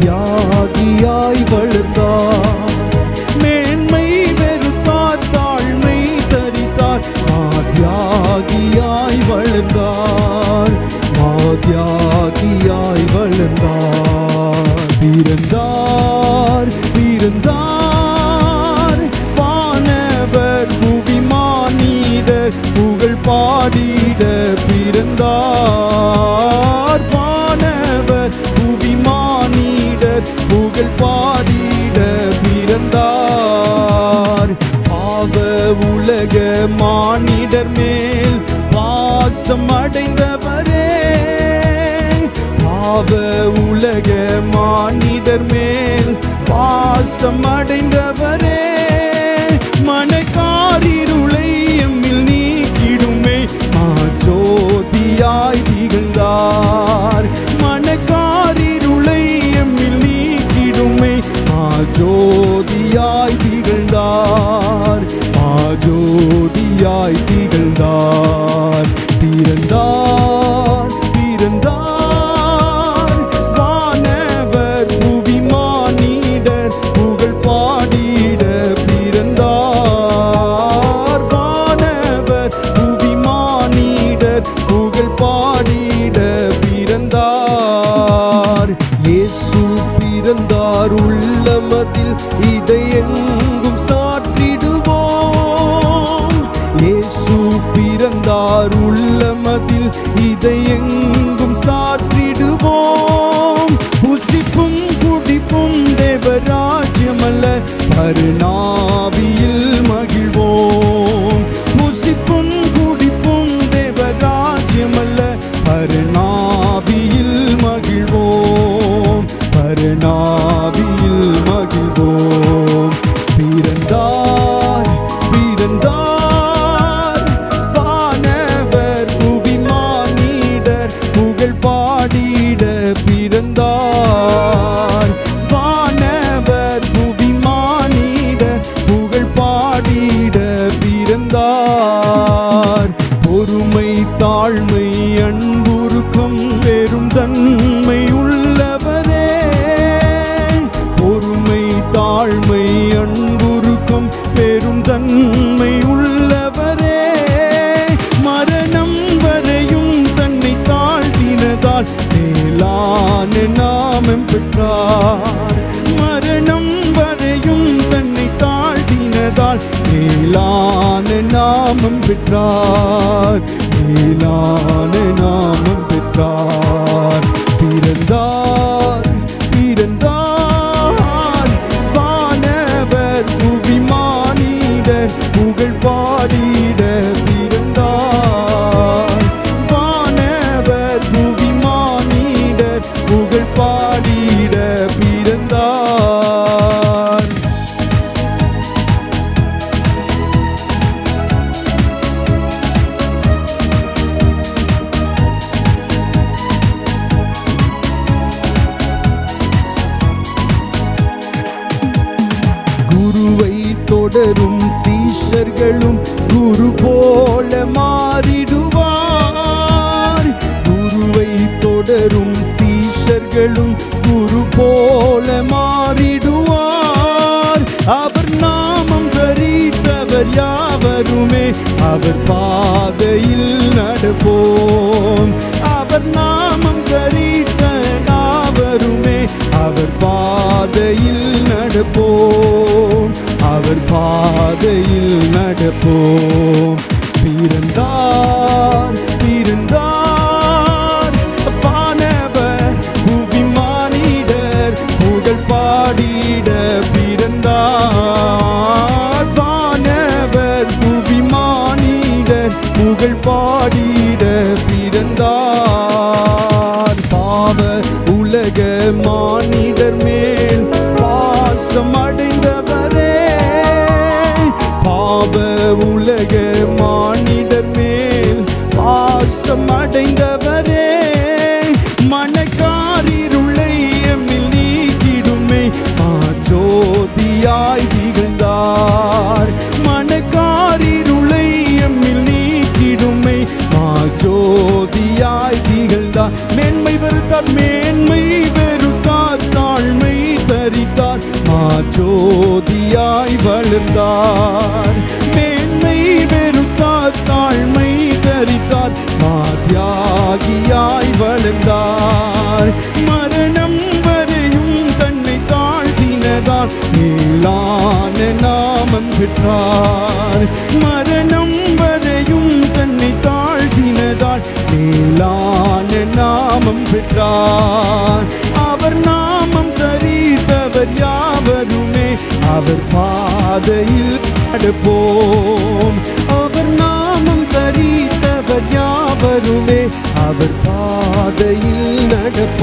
தியாகியாய் வழுத்தார் மேன்மை வெறுத்தார் தாழ்மை தரித்தார். மாதியாகியாய் வழுந்தார் மாதியாகியாய் வழுந்தார் பிறந்தார். பாவ உலக மானிடர் மேல் பாசம் அடைந்தவரே இதை எங்கும் சாற்றிடுவோம் புசிப்பும் குடிப்பும் தேவராஜ்யமல்ல பருணாவியில் ஆழ்மை அன்புருக்கும் பெரும் தன்மை உள்ளவரே. மரணம் வரையும் தன்னை தாழ்த்தினதால் மேலான நாமம் பெற்றார். மரணம் வரையும் தன்னை தாழ்த்தினதால் மேலான நாமம் பெற்றார். மேலான நாமம் பெற்றார். பாடிட பிறந்தார். குருவை தொடரும் சீஷர்களும் குரு போல மாறிடுவார். குருவை தொடரும் நீங்களும் குரு போல மாறிடுவார். அவர் நாமம் தரித்தவர் யாவருமே அவர் பாதையில் நடப்போம். பாடிட பிறந்தார் பாவ உலக மானிடர் மாஜோதியாய் மேன்மை வெறுத்தார் தாழ்மை தரித்தார். மாத்தியாகியாய் வளர்ந்தார். மரணம் வரையும் தன்னை தாழ்த்தினதார் மேலான நாமம் பெற்றார். மரணம் வரையும் தன்னை தாழ்த்தினதால் மேலான நாமம் பெற்றார். அவர் நாமம் தரித்தவர் யாவருமே அவர் பா பாதையில் அடுப்போம் அவர் நாமம் தரித்தவர் யாவருமே அவர் பாதையில் நடப்போம்.